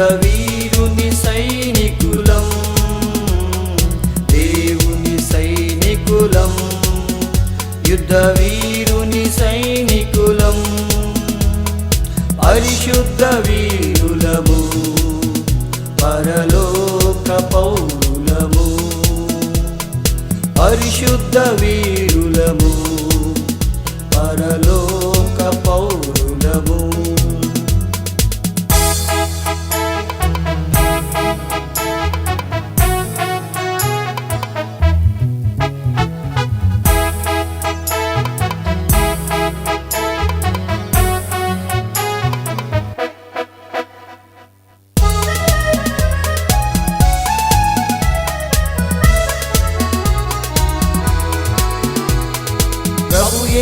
యుద్ధ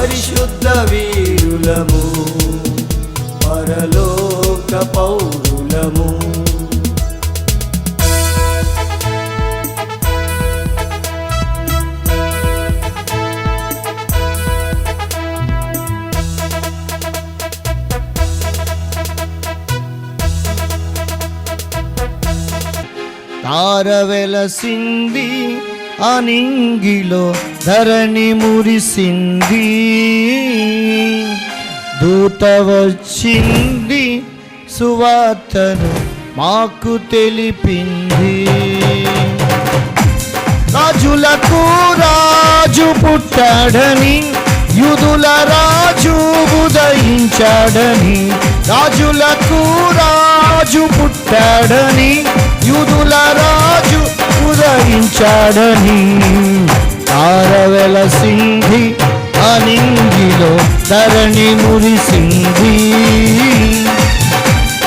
పరిశుద్ధ వీరులము పరలోక పౌరులము. తారవెలసింది అనింగిలో ధరణి మురిసింది. దూత వచ్చింది. సువార్తను మాకు తెలిపింది. రాజులకు రాజు పుట్టాడని యుదుల రాజు ఉదయించాడని రాజులకు రాజు పుట్టాడని యుదుల రాజు ఉదయించాడని. తారవెలసింది అనింగిలో ధరణి మురిసింది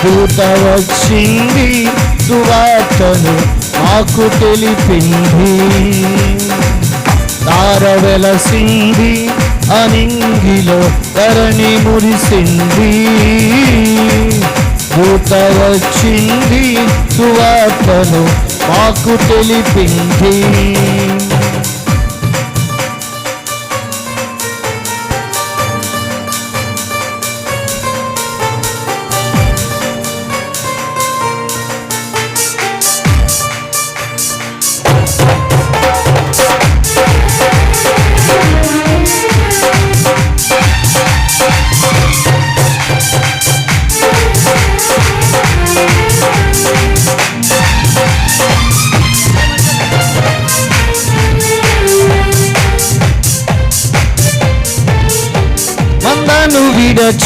దూత వచ్చింది సువార్తను మాకు తెలిపింది. తార వెలసింది అనింగిలో ధరణి మురిసింది దూత వచ్చింది సువార్తను మాకు తెలిపింది.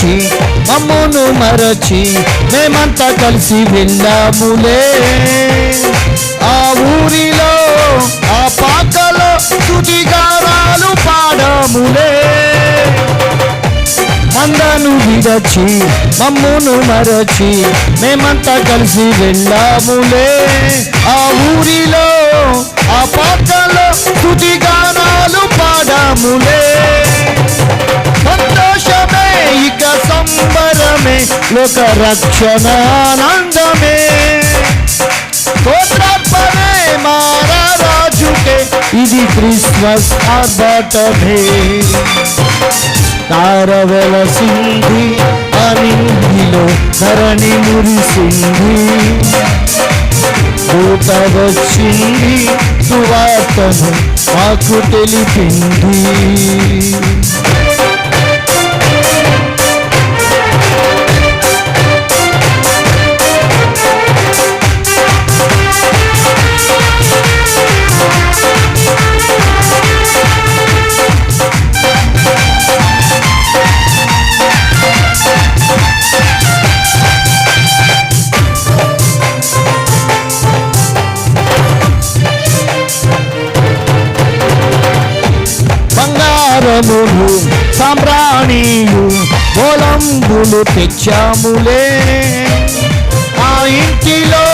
మరచి మమ్మును మరచి మేమంతా కలిసి వెళ్ళాములే. ఆ ఊరిలో ఆ పాకలో తుదిగారాలు పాడాములే. మందను విడచి మమ్మును మరచి మేమంతా కలిసి వెళ్ళాములే. ఆ ఊరిలో ఆ పాకలో తుదిగానాలు పాడాములే. సంతోషమే ఇక సంబరమే లోక రక్షణ ఆనందమే మారా రాజుకే ఇది క్రిస్మస్ ఆర్భటమే. తారవెల సింధి అనిందిలో ధరణి మురిసింది. దూత వచ్చింది సువార్తను మాకు తెలిపింది. మంగారములు సామ్రాణియు బోలంబులు తెచ్చాములే. ఆ ఇంటిలో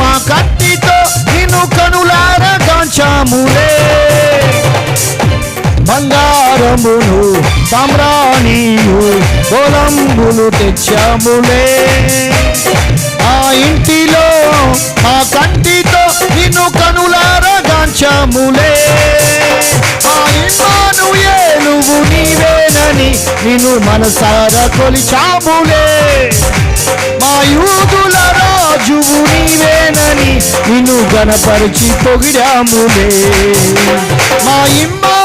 మా కత్తితో నిన్ను కనులారగాంచాములే బంగారమును సామ్రాణియు బోలంబులు తెచ్చాములే. ఆ ఇంటిలో ఆ కంటితో నిన్ను కను ఆ ఇమ్మాను ఏలువు నీవేనని నిన్ను మనసారా కొలిచాములే. మా యూదుల రాజువు నీవేనని నిన్ను గణపరిచి పొగిడాములే. మా ఇమ్మాను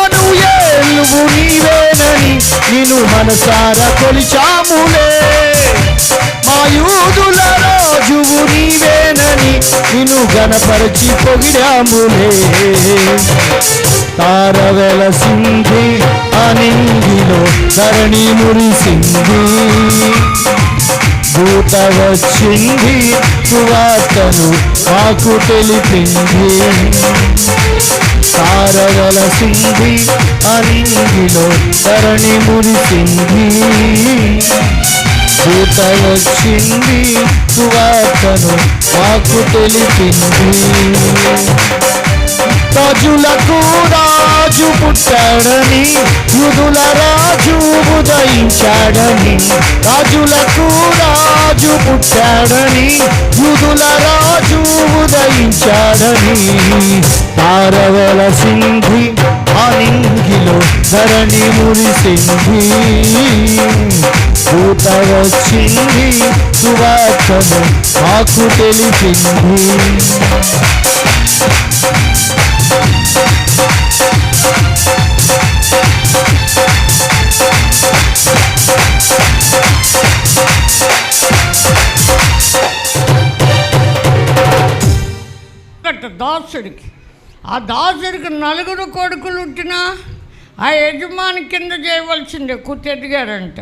ఏలువు నీవేనని నిన్ను మనసారా కొలిచాములే. మా యూదుల రాజువు నీవేనని నిన్ను గణపరిచి పొగిడాములే. తారవెల సింధి అనింగిలో ధరణి మురిసింది. దూత వచ్చింది సువార్తను మాకు తెలిపింది. పారవలసింది అని అనింగిలో తరణి మురిసింది దూత వచ్చింది సువార్తను మాకు తెలిపింది. రాజులకు రాజు పుట్టాడని యుదుల రాజు ఉదయించాడని రాజులకు రాజు పుట్టాడని యుదుల రాజు ఉదయించాడని తారవల సింధి అనింగిలో ధరణి మురిసింది పూత వచ్చింది సువార్తను మాకు తెలిసింది. దాసుడికి. ఆ దాసుడికి నలుగురు కొడుకులు ఉంటినా ఆ యజమాని కింద చేయవలసిందే కుత్తెదిగారంట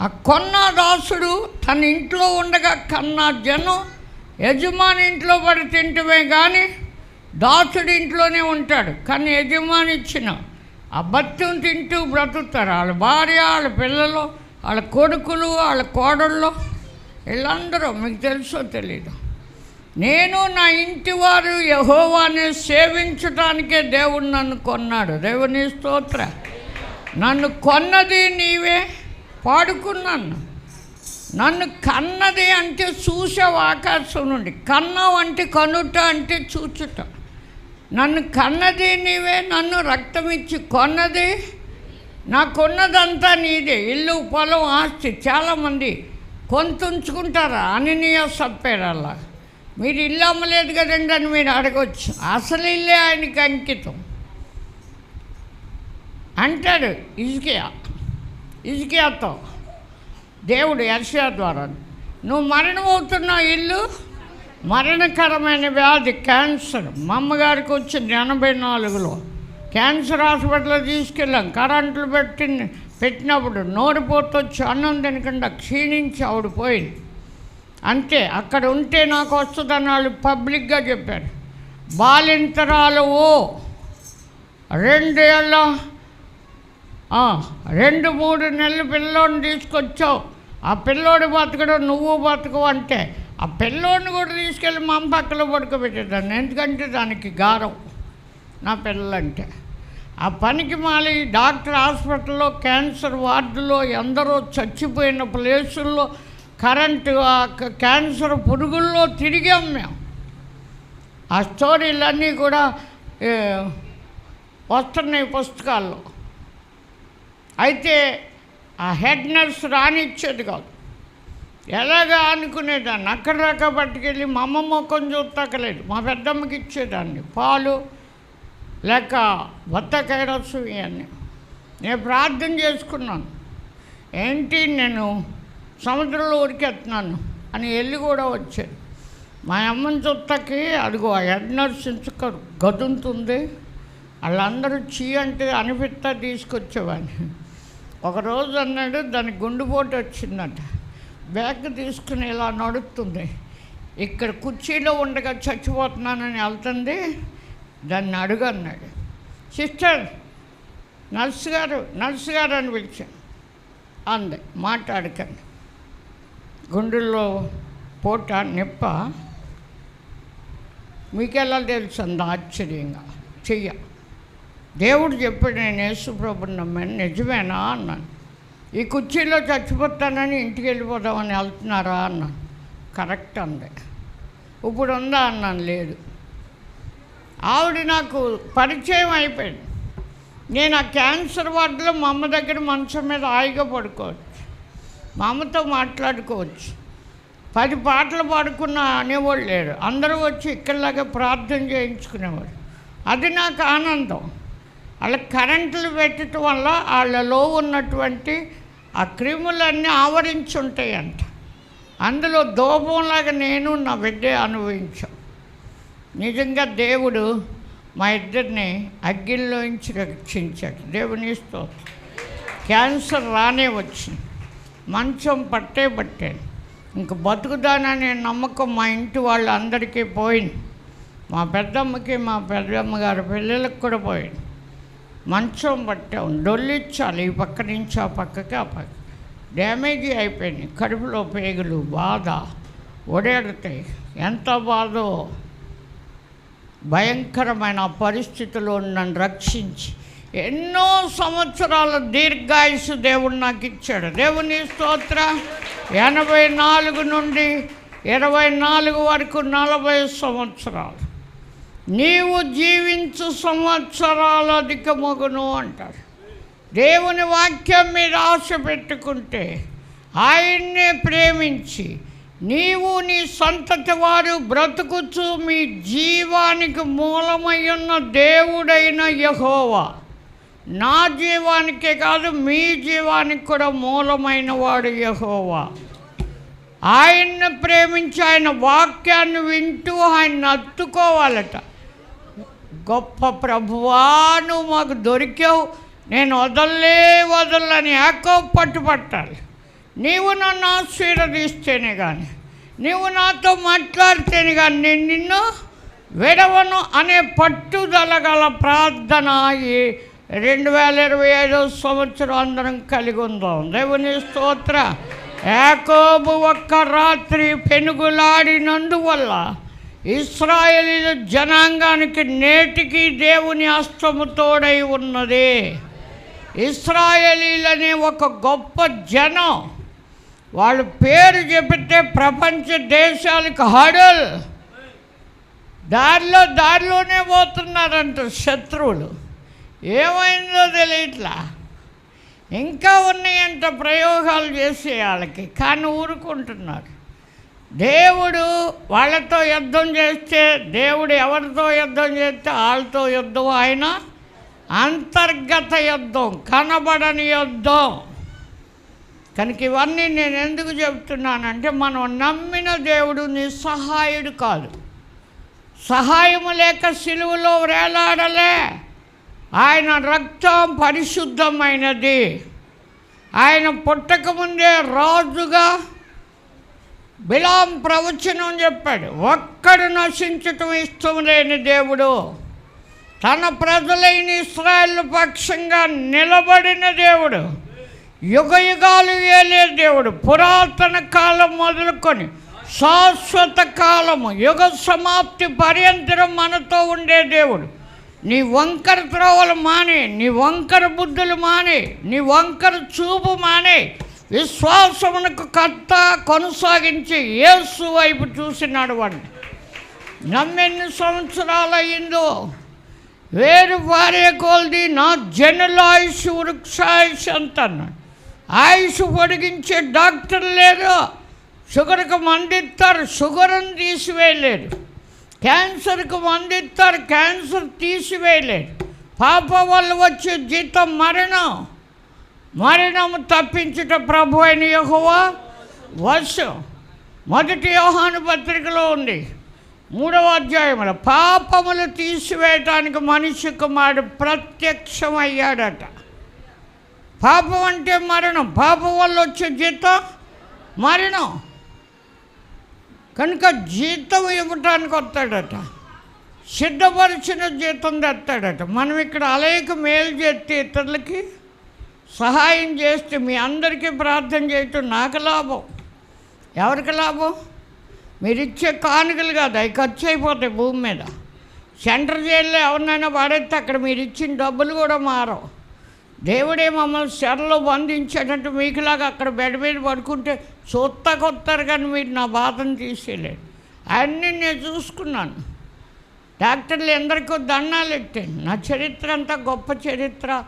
ఆ కొన్న దాసుడు తన ఇంట్లో ఉండగా కన్న జనం యజమాని ఇంట్లో పడి తింటమే కానీ దాసుడు ఇంట్లోనే ఉంటాడు. కానీ యజమాని ఇచ్చిన ఆ బత్యం తింటూ బ్రతుకుతారు. వాళ్ళ భార్య వాళ్ళ పిల్లలు వాళ్ళ కొడుకులు వాళ్ళ కోడళ్ళు వీళ్ళందరూ మీకు తెలుసో తెలీదు. నేను నా ఇంటి వారు యహోవాని సేవించటానికే దేవుడు నన్ను కొన్నాడు. దేవుని స్తోత్ర. నన్ను కొన్నది నీవే పాడుకున్నాను. నన్ను కన్నది అంటే చూసావు ఆకాశం నుండి కన్నావు అంటే కనుట అంటే చూచుట. నన్ను కన్నది నీవే నన్ను రక్తం ఇచ్చి కొన్నది నాకున్నదంతా నీదే. ఇల్లు పొలం ఆస్తి చాలామంది కొంత ఉంచుకుంటారా అననీయ సప్పేరల్లా మీరు ఇల్లు అమ్మలేదు కదండి అని మీరు అడగవచ్చు అసలు ఇల్లే ఆయనకి అంకితం. అంటాడు ఇజ్కియా ఇజ్కియాతో దేవుడు యర్షియా ద్వారా. నువ్వు మరణమవుతున్న ఇల్లు? మరణకరమైన వ్యాధి క్యాన్సర్. మా అమ్మగారికి వచ్చింది ఎనభై నాలుగులో. క్యాన్సర్ హాస్పిటల్లో తీసుకెళ్ళాం. కరెంట్లు పెట్టి పెట్టినప్పుడు నోరు వచ్చి అన్నం తినకుండా క్షీణించి ఆవిడ పోయింది. అంతే అక్కడ ఉంటే నాకు వస్తుందని వాళ్ళు పబ్లిక్గా చెప్పారు. బాలింతరాలు ఓ రెండేళ్ళ ఏళ్ళ రెండు మూడు నెలల పిల్లోడిని తీసుకొచ్చావు. ఆ పిల్లోడు బతకడం నువ్వు బతకవు అంటే ఆ పిల్లోడిని కూడా తీసుకెళ్ళి మా అమ్మ పక్కలో పడుకోబెట్టేదాన్ని. ఎందుకంటే దానికి గారం నా పిల్లలంటే. ఆ పనికి మాలి డాక్టర్ హాస్పిటల్లో క్యాన్సర్ వార్డులో ఎందరో చచ్చిపోయిన ప్లేసుల్లో కరెంటు ఆ క్యాన్సర్ పురుగుల్లో తిరిగాం మేము. ఆ స్టోరీలన్నీ కూడా వస్తున్నాయి పుస్తకాల్లో. అయితే ఆ హెడ్ నర్స్ రానిచ్చేది కాదు. ఎలాగా అనుకునేదాన్ని? అక్కడ దాకా పట్టుకెళ్ళి మా అమ్మ ముఖం చూస్తాకలేదు మా పెద్దమ్మకి ఇచ్చేదాన్ని. పాలు లేక బత్తకాయ రసం ఇవన్నీ నేను ప్రార్థన చేసుకున్నాను. ఏంటి నేను సముద్రంలో ఉరికెత్తున్నాను అని వెళ్ళి కూడా వచ్చాడు. మా అమ్మని చుట్టకి అదిగో ఆ హెడ్ నర్స్ ఇంచుక గదుంతుంది. వాళ్ళందరూ చీ అంటే అనిపిస్తా తీసుకొచ్చేవాడిని ఒకరోజు అన్నాడు దానికి గుండెపోటు వచ్చిందంట. బ్యాగ్ తీసుకుని ఇలా నడుస్తుంది. ఇక్కడ కుర్చీలో ఉండగా చచ్చిపోతున్నానని వెళ్తుంది. దాన్ని అడుగు అన్నాడు. సిస్టర్ నర్సు గారు నర్సు గారు అని పిలిచాను అంది మాట్లాడకండి. గుండెల్లో పూట నిప్ప. మీకెలా తెలుసు అంత ఆశ్చర్యంగా? చెయ్య. దేవుడు చెప్పాడు నేను యేసుప్రభుని నమ్మాను నిజమేనా? అన్నాను. ఈ కుర్చీలో చచ్చిపోతానని ఇంటికి వెళ్ళిపోదామని వెళ్తున్నారా? అన్నాను. కరెక్ట్ అంది. ఇప్పుడు ఉందా? అన్నాను. లేదు. ఆవిడ నాకు పరిచయం అయిపోయింది. నేను ఆ క్యాన్సర్ వార్డులో మా అమ్మ దగ్గర మంచం మీద హాయిగా పడుకోవాలి. మా అమ్మతో మాట్లాడుకోవచ్చు. పది పాటలు పాడుకున్న అనేవాళ్ళు లేరు. అందరూ వచ్చి ఇక్కడలాగా ప్రార్థన చేయించుకునేవారు. అది నాకు ఆనందం. వాళ్ళ కరెంట్లు పెట్టడం వల్ల వాళ్ళలో ఉన్నటువంటి ఆ క్రిములన్నీ ఆవరించి ఉంటాయంట. అందులో దోపంలాగా నేను నా బిడ్డే అనుభవించాం. నిజంగా దేవుడు మా ఇద్దరిని అగ్గిల్లోంచి రక్షించాడు. దేవుని స్తోత్రం. క్యాన్సర్ రానే వచ్చింది. మంచం పట్టే పట్టాను ఇంక బతుకుదాననే నమ్మకం మా ఇంటి వాళ్ళందరికీ పోయింది. మా పెద్దమ్మకి మా పెద్దమ్మ గారి పిల్లలకు కూడా పోయింది. మంచం పట్టాం డొల్లిచ్చాలి ఈ పక్క నుంచి ఆ పక్కకి ఆ పక్క. డ్యామేజ్ అయిపోయింది. కడుపులో పేగులు బాధ ఒడేడతాయి. ఎంత బాధో. భయంకరమైన పరిస్థితిలో నన్ను రక్షించి ఎన్నో సంవత్సరాల దీర్ఘాయుసు దేవుడు నాకు ఇచ్చాడు. దేవుని స్తోత్ర. ఎనభై నాలుగు నుండి ఇరవై నాలుగు వరకు నలభై సంవత్సరాలు. నీవు జీవించు సంవత్సరాలు అధికమగును అంటారు. దేవుని వాక్యం మీద ఆశ పెట్టుకుంటే ఆయన్నే ప్రేమించి నీవు నీ సంతతి వారు బ్రతుకుచు మీ జీవానికి మూలమై ఉన్న దేవుడైన యహోవా. నా జీవానికే కాదు మీ జీవానికి కూడా మూలమైన వాడు యహోవా. ఆయన్ని ప్రేమించి ఆయన వాక్యాన్ని వింటూ ఆయన్ని అత్తుకోవాలట. గొప్ప ప్రభువా నువ్వు మాకు దొరికావు నేను వదల్లే వదలని ఏకో పట్టుపట్టాలి నీవు నన్ను ఆశీర్వదిస్తేనే కానీ నీవు నాతో మాట్లాడితేనే కానీ నేను నిన్ను విడవను అనే పట్టుదల గల ప్రార్థన ఈ రెండు వేల ఇరవై ఐదో సంవత్సరం అందరం కలిగి ఉందాం. దేవుని స్తోత్ర. ఏకోబు ఒక్క రాత్రి పెనుగులాడినందువల్ల ఇస్రాయేలీల జనాంగానికి నేటికి దేవుని అస్తము తోడై ఉన్నది ఇస్రాయేలీలనే ఒక గొప్ప జనం. వాళ్ళ పేరు చెబితే ప్రపంచ దేశాలకు హడల్. దారిలో దారిలోనే పోతున్నారంట శత్రువులు. ఏమైందో తెలియట్లా? ఇంకా ఉన్నాయంట ప్రయోగాలు చేసే వాళ్ళకి కానీ ఊరుకుంటున్నారు. దేవుడు వాళ్ళతో యుద్ధం చేస్తే దేవుడు ఎవరితో యుద్ధం చేస్తే వాళ్ళతో యుద్ధం? ఆయన అంతర్గత యుద్ధం కనబడని యుద్ధం. కనుక ఇవన్నీ నేను ఎందుకు చెప్తున్నానంటే మనం నమ్మిన దేవుడు నిస్సహాయుడు కాదు. సహాయము లేక సిలువలో వేలాడలే. ఆయన రక్తం పరిశుద్ధమైనది. ఆయన పుట్టకముందే రాజుగా బిలాం ప్రవచనం చెప్పాడు. ఒక్కడు నశించటం ఇష్టం లేని దేవుడు. తన ప్రజలైన ఇస్రాయల్ పక్షంగా నిలబడిన దేవుడు. యుగ యుగాలు దేవుడు. పురాతన కాలం మొదలుకొని శాశ్వత కాలము యుగ సమాప్తి పర్యంతరం మనతో ఉండే దేవుడు. నీ వంకర త్రోవలు మానే నీ వంకర బుద్ధులు మానే నీ వంకర చూపు మానే. విశ్వాసమునకు కర్త కొనసాగించి యేసు వైపు చూసినాడు వాడిని నమ్మెన్ని సంవత్సరాలు అయిందో వేరు భార్య కొలది నా జనుల ఆయుష్ వృక్షాయుష్ అంటున్నాడు ఆయుష్ పొడిగించే డాక్టర్ లేరు షుగర్కి మందిస్తారు షుగర్ని తీసివేయలేరు. క్యాన్సర్కి మందిస్తారు క్యాన్సర్ తీసివేయలేదు. పాప వల్ల వచ్చే జీతం మరణం. మరణం తప్పించుట ప్రభు అయిన యెహోవా వర్షం. మొదటి యోహాను పత్రికలో ఉంది. మూడవ అధ్యాయంలో పాపములు తీసివేయటానికి మనిషి కుమారుడు ప్రత్యక్షమయ్యాడట. పాపం అంటే మరణం. పాపం వల్ల వచ్చే జీతం మరణం. కనుక జీతం ఇవ్వటానికి వస్తాడట. సిద్ధపరిచిన జీతం తెస్తాడట. మనం ఇక్కడ అలాగే మేలు చేస్తే ఇతరులకి సహాయం చేస్తే మీ అందరికీ ప్రార్థన చేయటం నాకు లాభం. ఎవరికి లాభం? మీరు ఇచ్చే కానుకలు కాదు అవి ఖర్చు అయిపోతాయి భూమి మీద. సెంటర్ జైల్లో ఎవరినైనా పడేస్తే అక్కడ మీరు ఇచ్చిన డబ్బులు కూడా మారవు. దేవుడే మమ్మల్ని సెరలో బంధించేటట్టు మీకులాగా అక్కడ బెడ్ మీద పడుకుంటే చూస్తా కొత్తారు కానీ మీరు నా బాధను తీసేయలేదు. అన్నీ నేను చూసుకున్నాను. డాక్టర్లు ఎందరికో దండాలు ఎట్టాను నా చరిత్ర అంతా గొప్ప చరిత్ర.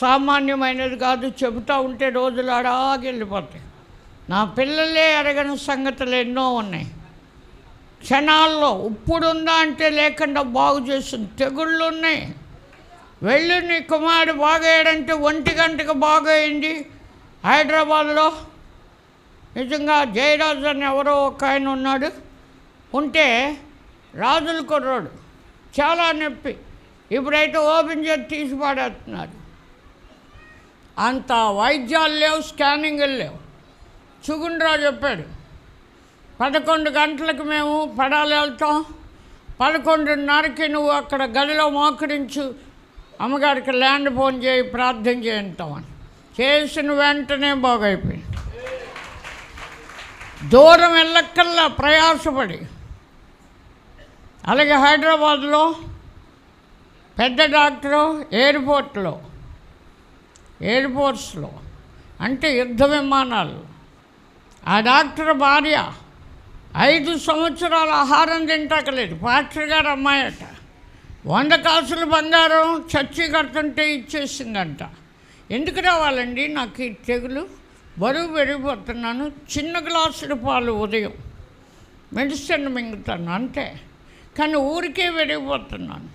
సామాన్యమైనది కాదు. చెబుతూ ఉంటే రోజులు అడాగెళ్ళిపోతాయి నా పిల్లలే ఎరగని సంగతులు ఎన్నో ఉన్నాయి. క్షణాల్లో ఇప్పుడుందా అంటే లేకుండా బాగు చేసిన తెగుళ్ళు ఉన్నాయి. వెళ్ళి నీ కుమారుడు బాగయ్యాడంటే ఒంటి గంటకు బాగయింది హైదరాబాద్లో నిజంగా జయరాజు అని ఎవరో ఒక ఆయన ఉన్నాడు. ఉంటే రాజుల కుర్రాడు. చాలా నొప్పి. ఇప్పుడైతే ఓపెన్ చేసి తీసి పాడేస్తున్నారు. అంత వైద్యాలు లేవు స్కానింగ్లు లేవు. చుగుండ్రావు చెప్పాడు. పదకొండు గంటలకు మేము పడాలి వెళ్తాం. పదకొండున్నరకి నువ్వు అక్కడ గదిలో మోకరించు అమ్మగారికి ల్యాండ్ ఫోన్ చేయి ప్రార్థన చేయంటాం చేసిన వెంటనే బాగైపోయింది. దూరం వెళ్ళక్కల్లా ప్రయాసపడి. అలాగే హైదరాబాద్లో పెద్ద డాక్టరు ఎయిర్పోర్ట్లో ఎయిర్పోర్ట్స్లో అంటే యుద్ధ విమానాలు. ఆ డాక్టర్ భార్య ఐదు సంవత్సరాల ఆహారం తింటాకలేదు. పాస్టర్ గారు అమ్మాయట. వంద కాసులు బంగారం చచ్చి కడుతుంటే ఇచ్చేసిందంట. ఎందుకు రావాలండి? నాకు ఈ తెగులు బరువు పెరిగిపోతున్నాను. చిన్న గ్లాసులు పాలు ఉదయం. మెడిసిన్ మింగుతాను అంతే. కానీ ఊరికే పెరిగిపోతున్నాను.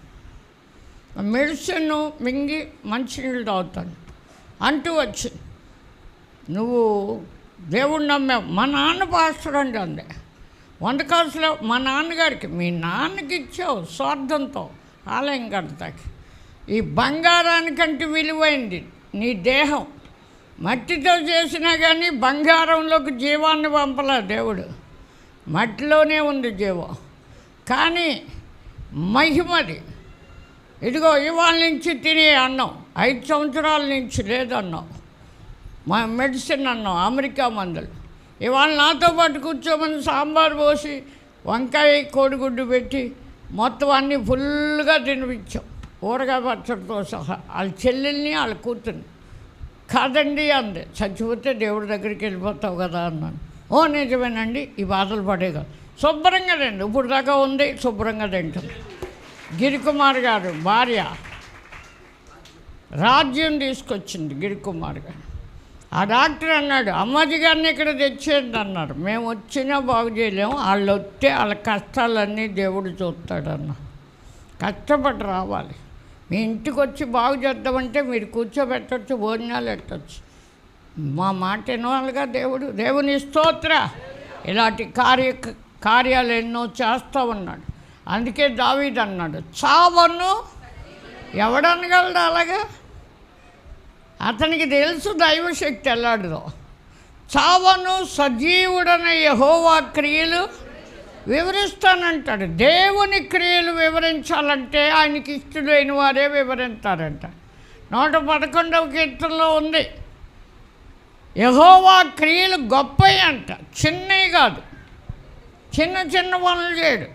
మెడిసిన్ మింగి మంచినీళ్ళు తాగుతాను. అంటూ వచ్చింది. నువ్వు దేవుడు నమ్మావు. మా నాన్న పాస్టర్ అండి వంద కాసులో మా నాన్నగారికి మీ నాన్నకి ఇచ్చావు స్వార్థంతో. ఆలయం కడతాకి ఈ బంగారానికంటే విలువైంది నీ దేహం. మట్టితో చేసినా కానీ బంగారంలోకి జీవాన్ని పంపలే దేవుడు. మట్టిలోనే ఉంది జీవం. కానీ మహిమది. ఇదిగో ఇవాళ నుంచి తినే అన్నం ఐదు సంవత్సరాల నుంచి లేదన్నాం. మా మెడిసిన్ అన్నాం అమెరికా మందులు. ఇవాళ నాతో పాటు కూర్చోమని సాంబార్ పోసి వంకాయ కోడిగుడ్డు పెట్టి మొత్తం అన్నీ ఫుల్గా తినిపించాం. ఊరగా పచ్చడితో సహా. వాళ్ళ చెల్లెల్ని వాళ్ళ కూతుర్ని. కాదండి అంది. చచ్చిపోతే దేవుడి దగ్గరికి వెళ్ళిపోతావు కదా అన్నాను. ఓ నిజమేనండి. ఈ బాధలు పడే కదా. శుభ్రంగా తిండి ఇప్పుడు దాకా ఉంది శుభ్రంగా తింటుంది. గిరికుమార్ గారు భార్య. రాజ్యం తీసుకొచ్చింది గిరికుమార్ గారు. ఆ డాక్టర్ అన్నాడు అమ్మాజీ గారిని ఇక్కడ తెచ్చేయండి అన్నారు. మేము వచ్చినా బాగు చేయలేము వాళ్ళు వస్తే వాళ్ళ కష్టాలన్నీ దేవుడు చూస్తాడన్న. కష్టపడి రావాలి. మీ ఇంటికి వచ్చి బాగు చేద్దామంటే మీరు కూర్చోబెట్టచ్చు భోజనాలు పెట్టచ్చు. మా మాట వినవాలిగా దేవుడు. దేవుని స్తోత్ర. ఇలాంటి కార్య కార్యాలు ఎన్నో చేస్తూ ఉన్నాడు. అందుకే దావీద్ అన్నాడు చావను? ఎవడనగలడు అలాగా? అతనికి తెలుసు దైవశక్తి ఎలాంటిదో. చావను సజీవుడన యహోవా క్రియలు వివరిస్తానంటాడు. దేవుని క్రియలు వివరించాలంటే ఆయనకి ఇష్టడైన వారే వివరిస్తారంట నూట పదకొండవ కీర్తనలో ఉంది. యహోవా క్రియలు గొప్పవి అంట చిన్నవి కాదు. చిన్న చిన్న పనులు చేయడు.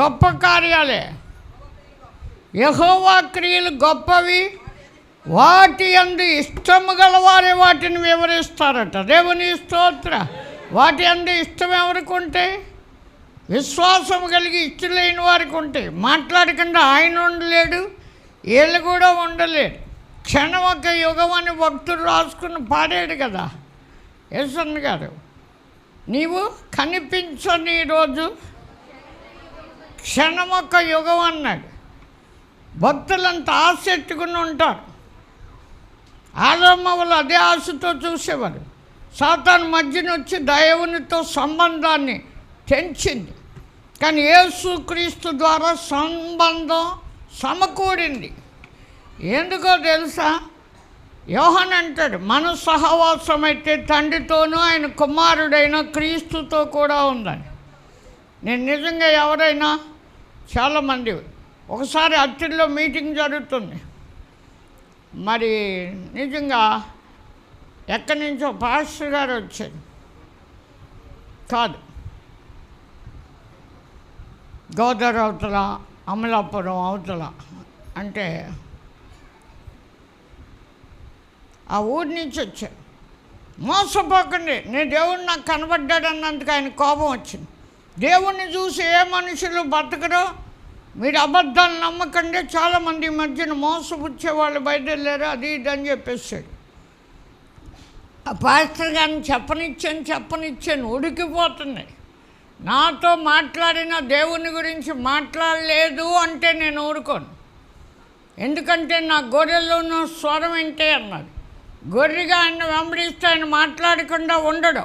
గొప్ప కార్యాలే. యహోవా క్రియలు గొప్పవి వాటి అందు ఇష్టము గలవారే వాటిని వివరిస్తారట. దేవుని స్తోత్ర. వాటి అందు ఇష్టం ఎవరికి ఉంటే? విశ్వాసం కలిగి ఇష్టలేని వారికి ఉంటే. మాట్లాడకుండా ఆయన ఉండలేడు వీళ్ళు కూడా ఉండలేడు క్షణం ఒక యుగం అని భక్తుడు రాసుకుని పాడాడు కదా. యశ్వన్ గారు నీవు కనిపించని రోజు క్షణం ఒక యుగం అన్నాడు. భక్తులంతా ఆశ ఉంటారు. ఉంటారు అదే ఆశతో చూసేవారు సాతాన్ మధ్యన వచ్చి దైవునితో సంబంధాన్ని తెంచింది కానీ యేసుక్రీస్తు ద్వారా సంబంధం సమకూడింది. ఎందుకో తెలుసా? యోహన్ అంటాడు మన సహవాసం అయితే తండ్రితోనూ ఆయన కుమారుడైన క్రీస్తుతో కూడా ఉందని నేను నిజంగా ఎవరైనా చాలామంది ఒకసారి అత్తిల్లో మీటింగ్ జరుగుతుంది. మరి నిజంగా ఎక్కడి నుంచో పాస్టర్ గారు వచ్చారు. కాదు. గోదావరి అవతల అమలాపురం అవతల అంటే ఆ ఊరి నుంచి వచ్చారు. మోసపోకండి. నేను దేవుడు నాకు కనబడ్డాడు అన్నందుకు ఆయన కోపం వచ్చింది. దేవుణ్ణి చూసి ఏ మనుషులు బతకరో? మీరు అబద్ధాన్ని నమ్మకండి చాలామంది ఈ మధ్యన మోసపుచ్చే వాళ్ళు బయటెళ్ళారు అది ఇది అని చెప్పేసాడు ఆ పాస్టర్ గారిని చెప్పనిచ్చాను చెప్పనిచ్చాను ఉడికిపోతుంది నాతో మాట్లాడిన దేవుని గురించి మాట్లాడలేదు అంటే నేను ఊరుకోను. ఎందుకంటే నా గొర్రెల్లో ఉన్న స్వరం ఏంటే అన్నాడు గొర్రెగా ఆయన వెంబడిస్తే ఆయన మాట్లాడకుండా ఉండడు.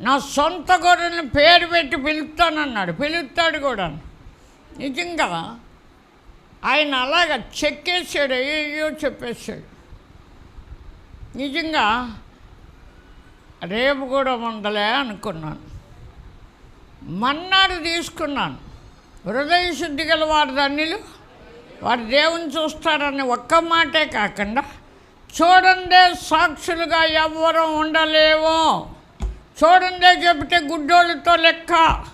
నా సొంత గొర్రెని పేరు పెట్టి పిలుస్తానన్నాడు పిలుస్తాడు కూడా నిజంగా? ఆయన అలాగ చెక్కేసాడు అయ్యో చెప్పేశాడు. నిజంగా? రేపు కూడా ఉందలే అనుకున్నాను. మన్నాడు తీసుకున్నాను. హృదయ శుద్ధి గల వారి ధన్యులు వారు దేవుని చూస్తారని ఒక్క మాటే కాకుండా చూడండే సాక్షులుగా ఎవ్వరూ ఉండలేము చూడండే చెబితే గుడ్డోళ్ళతో లెక్క.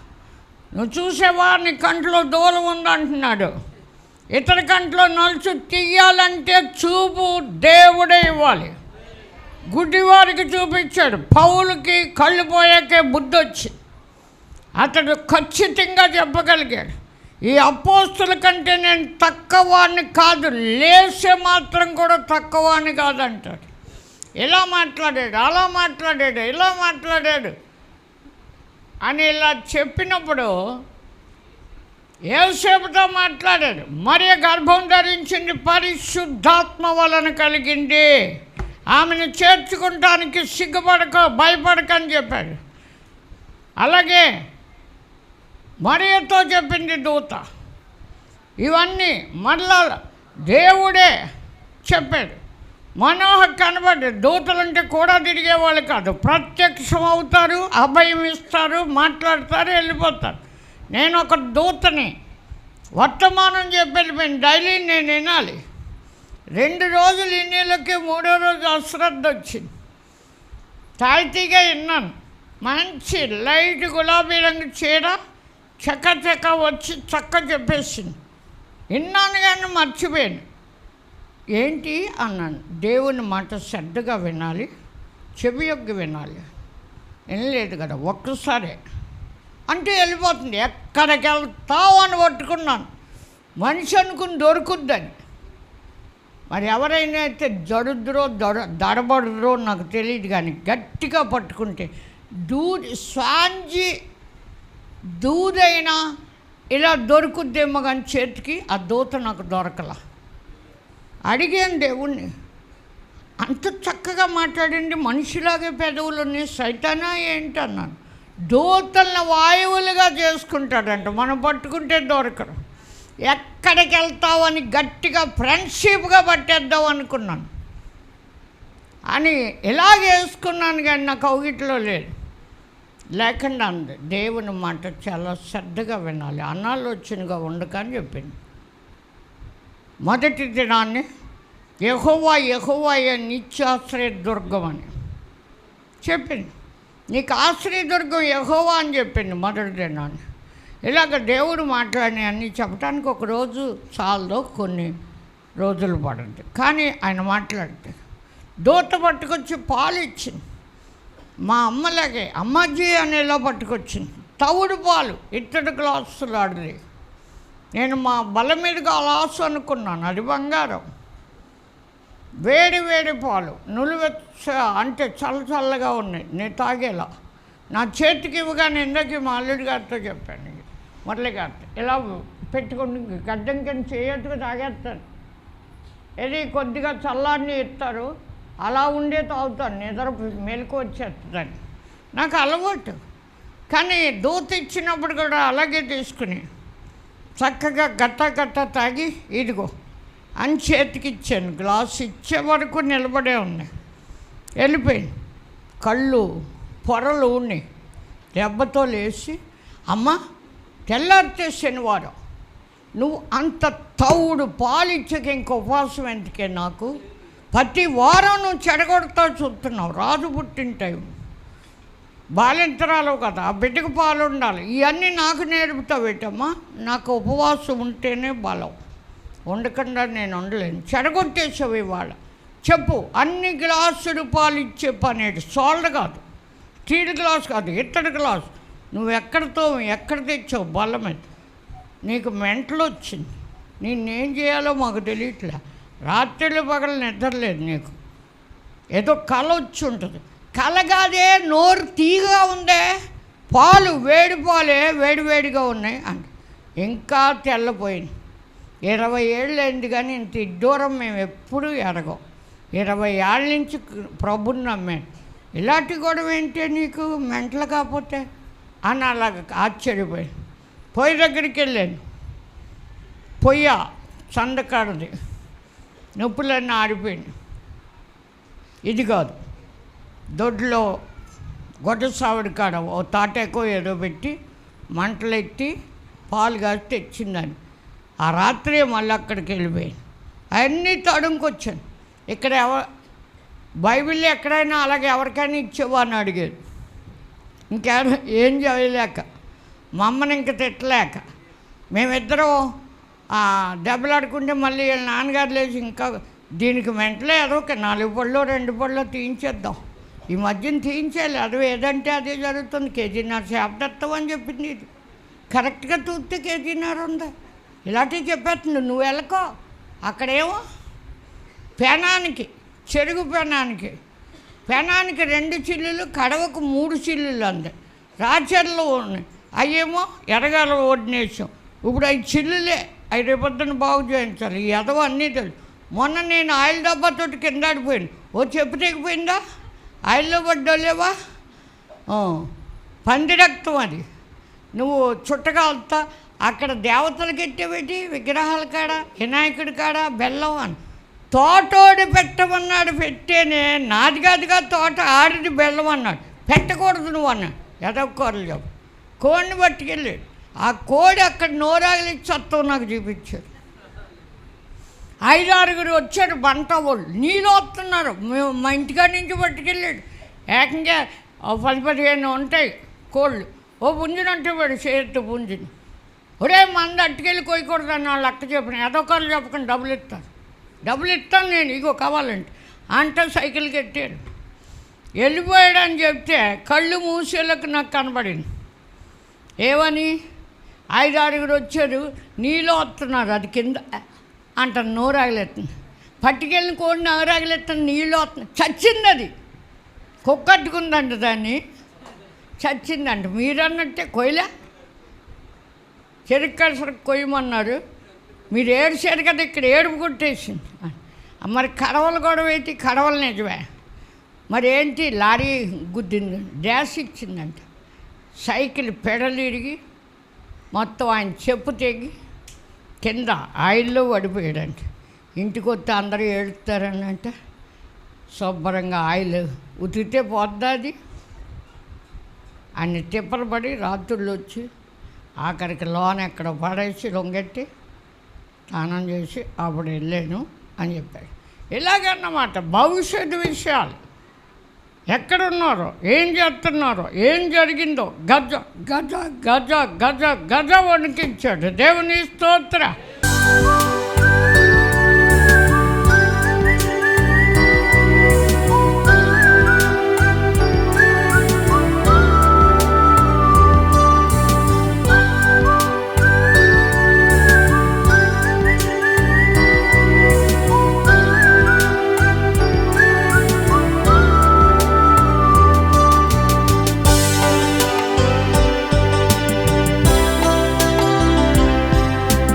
నువ్వు చూసేవా నీ కంట్లో దూరం ఉందంటున్నాడు. ఇతర కంట్లో నలుచు తీయాలంటే చూపు దేవుడే ఇవ్వాలి. గుడ్డివారికి చూపించాడు. పౌలకి కళ్ళు పోయాకే బుద్ధి వచ్చి అతడు ఖచ్చితంగా చెప్పగలిగాడు. ఈ అపోస్తుల కంటే నేను తక్కువని కాదు లేసే మాత్రం కూడా తక్కువని కాదంటాడు. ఇలా మాట్లాడాడు అలా మాట్లాడాడు ఇలా మాట్లాడాడు. అని ఇలా చెప్పినప్పుడు ఏసేపుతో మాట్లాడాడు. మరి గర్భం ధరించింది పరిశుద్ధాత్మ వలన కలిగింది. ఆమెను చేర్చుకుంటానికి సిగ్గుపడక భయపడకని చెప్పాడు. అలాగే మరియతో చెప్పింది దూత. ఇవన్నీ మళ్ళా దేవుడే చెప్పాడు. మనోహర్ కనబడి దూతలంటే కూడా తిరిగే వాళ్ళు కాదు. ప్రత్యక్షం అవుతారు అభయం ఇస్తారు మాట్లాడతారు వెళ్ళిపోతారు. నేను ఒక దూతని వర్తమానం చెప్పి వెళ్ళిపోయింది డైలీ నేను వినాలి. రెండు రోజులు ఇన్నేళ్ళకి మూడో రోజు అశ్రద్ధ వచ్చింది. తాయితీగా విన్నాను. మంచి లైట్ గులాబీ రంగు చీర చక్క చక్క వచ్చి చక్క చెప్పేసింది. విన్నాను కానీ మర్చిపోయాను. ఏంటి అన్నాను. దేవుని మాట శ్రద్ధగా వినాలి చెవి యొక్క వినాలి. వినలేదు కదా ఒక్కసారే. అంటే వెళ్ళిపోతుంది ఎక్కడికి వెళ్తావు అని పట్టుకున్నాను. మనిషి అనుకుని దొరుకుద్దని మరి ఎవరైనా అయితే జడుద్రో దొర దడబడుద్రో నాకు తెలియదు కానీ గట్టిగా పట్టుకుంటే దూది స్వాంజి దూదైనా ఇలా దొరుకుద్దేమో కానీ చేతికి ఆ దూత నాకు దొరకలా. అడిగాను దేవుణ్ణి? అంత చక్కగా మాట్లాడింది మనిషిలాగే పెదవులు ఉన్నాయి. సైతానా ఏంటి అన్నాను దూతలను వాయువులుగా చేసుకుంటాడంట. మనం పట్టుకుంటే దొరకరు. ఎక్కడికి వెళ్తావని గట్టిగా ఫ్రెండ్షిప్గా పట్టేద్దాం అనుకున్నాను. అని ఇలాగ వేసుకున్నాను కానీ నాకు కౌగిట్లో లేదు. లేకుండా అంది. దేవుని మాట చాలా శ్రద్ధగా వినాలి. అనాలోచనగా ఉండకని చెప్పింది. మొదటి దినాన్ని యహోవా యహోవాయ నిత్యాశ్రయ దుర్గం అని చెప్పింది. నీకు ఆశ్రయదుర్గం యహోవా అని చెప్పింది మొదటి దినాన్ని. ఇలాగ దేవుడు మాట్లాడిన అన్నీ చెప్పడానికి ఒక రోజు చాలదో కొన్ని రోజులు పడుతుంది కానీ ఆయన మాట్లాడితే దూత పట్టుకొచ్చి పాలు ఇచ్చింది. మా అమ్మలాగే అమ్మాజీ అనేలా పట్టుకొచ్చింది. తవుడు పాలు ఇత్తడి గ్లాసులు ఆడలేదు. నేను మా బల మీద అలాసు అనుకున్నాను. అది బంగారం. వేడి వేడి పాలు. నులివెచ్చ అంటే చల్ల చల్లగా ఉన్నాయి. నేను తాగేలా. నా చేతికి ఇవ్వగానే ఇందాక మా అల్లుడి గారితో చెప్పాను. మురళి గారితో. ఇలా పెట్టుకుని గడ్డం కింద చేయట్టుగా తాగేస్తాను. ఇది కొద్దిగా చల్లాన్ని ఇస్తారు. అలా ఉండే తాగుతాను. నిద్ర మెలకు వచ్చేస్తుందని. నాకు అలవాటు. కానీ దూత ఇచ్చినప్పుడు కూడా అలాగే తీసుకుని చక్కగా గట్ట గట్ట తాగి ఇదిగో అని చేతికి ఇచ్చాను గ్లాస్ ఇచ్చే వరకు నిలబడే ఉన్నాయి వెళ్ళిపోయింది. కళ్ళు పొరలు ఉన్నాయి. దెబ్బతో లేచి అమ్మ తెల్లారితే శనివారం. నువ్వు అంత తౌడు పాలిచ్చక ఇంక ఉపవాసం ఎందుకే నాకు? ప్రతి వారం నువ్వు చెడగొడతా చూస్తున్నావు. రాజు పుట్టిన టైం బాలింతరాలు కదా ఆ బిడ్డకు పాలు ఉండాలి ఇవన్నీ నాకు నేర్పుతావేటమ్మా నాకు ఉపవాసం ఉంటేనే బలం. ఉండకుండా నేను ఉండలేను. చెడగొట్టేసావు ఇవాళ. చెప్పు అన్ని గ్లాసుడు పాలు ఇచ్చే పనేటి సాల్ట్ కాదు. స్టీల్ గ్లాస్ కాదు ఇత్తడి గ్లాస్. నువ్వు ఎక్కడితో ఎక్కడ తెచ్చావు? బలమే నీకు మెంటలు వచ్చింది. నేనేం చేయాలో మాకు తెలియట్లే. రాత్రిళ్ళు పగలు నిద్రలేదు నీకు. ఏదో కళ వచ్చి ఉంటుంది. కలగాదే కాదే నోరు తీగా ఉందే పాలు వేడి పాలే వేడి వేడిగా ఉన్నాయి అంట ఇంకా తెల్లపోయింది. ఇరవై ఏళ్ళు అయింది కానీ ఇంత ఇడ్డూరం మేము ఎప్పుడూ ఎరగం. ఇరవై ఏళ్ళ నుంచి ప్రభుని నమ్మాను. ఇలాంటి గొడవ ఏంటి నీకు? మెంటలు కాకపోతే? అని అలాగ ఆశ్చర్యపోయాను. పొయ్యి దగ్గరికి వెళ్ళాను. పొయ్య సందకాడది నొప్పులన్నీ ఆడిపోయింది ఇది కాదు. దొడ్లో గొడ్డ సావిడి కాడ ఓ తాటేకో ఏదో పెట్టి మంటలు ఎత్తి పాలు కాసి తెచ్చిందని. ఆ రాత్రే మళ్ళీ అక్కడికి వెళ్ళిపోయాను. అవన్నీ తడుముకొచ్చాను ఇక్కడ ఎవ బైబిల్ ఎక్కడైనా అలాగే ఎవరికైనా ఇచ్చేవా అని అడిగాడు ఇంకా ఏం చేయలేక మమ్మని ఇంక తిట్టలేక. మేమిద్దరం దెబ్బలాడుకుంటే మళ్ళీ వీళ్ళ నాన్నగారు లేచి ఇంకా దీనికి వెంటనే ఏదో ఒక నాలుగు పళ్ళు రెండు పళ్ళు తీయించేద్దాం. ఈ మధ్యన తీయించాలి. అది ఏదంటే అదే జరుగుతుంది. కేజీన్నర చేప అని చెప్పింది ఇది. కరెక్ట్గా చూస్తే కేజీన్నర ఉంది. ఇలాంటివి చెప్పేస్తుంది. నువ్వు వెళ్ళకో. అక్కడేమో పెనానికి చెరుగు పెనానికి. పెనానికి రెండు చిల్లులు కడవకు మూడు చిల్లులు అంది. రాచర్లు ఉన్నాయి. అయ్యేమో ఎరగాల ఓడినేసాం ఇప్పుడు అవి చిల్లులే. అవి రేపొద్దున బాగు చేయించాలి. ఈ ఎదవ అన్నీ తెలుసు. మొన్న నేను ఆయిల్ డబ్బాతోటి కిందాడిపోయాను ఓ చెప్పు తెగిపోయిందా? ఆయనలో పడ్డోళ్ళేవా? పంది రక్తం అది. నువ్వు చుట్టకాలతా అక్కడ దేవతలకు ఎట్టేబెట్టి విగ్రహాల కాడ వినాయకుడి కాడ బెల్లం అని. తోటోడి పెట్టమన్నాడు పెట్టేనే నాది కాదుగా తోట ఆడిది బెల్లం అన్నాడు. పెట్టకూడదు నువ్వు అన్నాడు. ఎదక్కూరలు చెప్పు. కోడిని పట్టుకెళ్ళాడు. ఆ కోడి అక్కడ నోరాగలి చత్తం నాకు చూపించాడు. ఐదు ఆరుగురు వచ్చారు బంట వాళ్ళు. నీళ్ళు వస్తున్నారు. మేము మా ఇంటికాడ నుంచి పట్టుకెళ్ళాడు. ఏకంగా పది పదిహేను ఉంటాయి కోళ్ళు. ఓ పుంజుని వాడు చేతి పుంజుని. ఒరే మంది అట్టుకెళ్ళి కొయ్యకూడదని వాళ్ళు అక్క చెప్పిన ఎదొకరు చెప్పకుండా డబ్బులు ఇస్తారు. డబ్బులు ఇస్తాను నేను ఇగో కావాలంటే. అంటే సైకిల్ కట్టాడు. వెళ్ళిపోయాడు అని చెప్తే కళ్ళు మూసేలకు నాకు కనబడింది. ఏమని? ఐదు ఆరుగురు వచ్చారు. నీళ్ళు వస్తున్నారు. అది కింద అంట నోరాగలెత్తుంది పట్టుకెళ్ళిన కోడి నోరాగలెత్తుంది నీళ్ళు వస్తుంది చచ్చింది అది కుక్కట్టుకుందంట దాన్ని. చచ్చిందంట. మీరన్నట్టే కొయ్యలే. చెరుక్కసరు కొయ్యమన్నారు. మీరు ఏడ్చారు కదా ఇక్కడ ఏడుపు కొట్టేసింది. మరి కడవలు గొడవ అయితే కడవలు నిజమే. మరి ఏంటి లారీ గుద్దింది? డ్యాష్ ఇచ్చిందంట. సైకిల్ పెడలు ఇరిగి మొత్తం ఆయన చెప్పు తెగి కింద ఆయిల్లో పడిపోయాడంట. ఇంటికి వస్తే అందరూ అంటే శుభ్రంగా ఆయిల్ ఉతికితే పోద్దా అది? అన్ని తిప్పలు పడి రాత్రుళ్ళు వచ్చి ఆఖరికి లోన ఎక్కడ పడేసి లొంగెట్టి స్నానం చేసి అప్పుడు వెళ్ళాను అని చెప్పాడు. ఇలాగన్నమాట భవిష్యత్తు విషయాలు. ఎక్కడున్నారో? ఏం చేస్తున్నారో? ఏం జరిగిందో? గజ గజ. గజ గజ గజ వణికించాడు. దేవుని స్తోత్ర.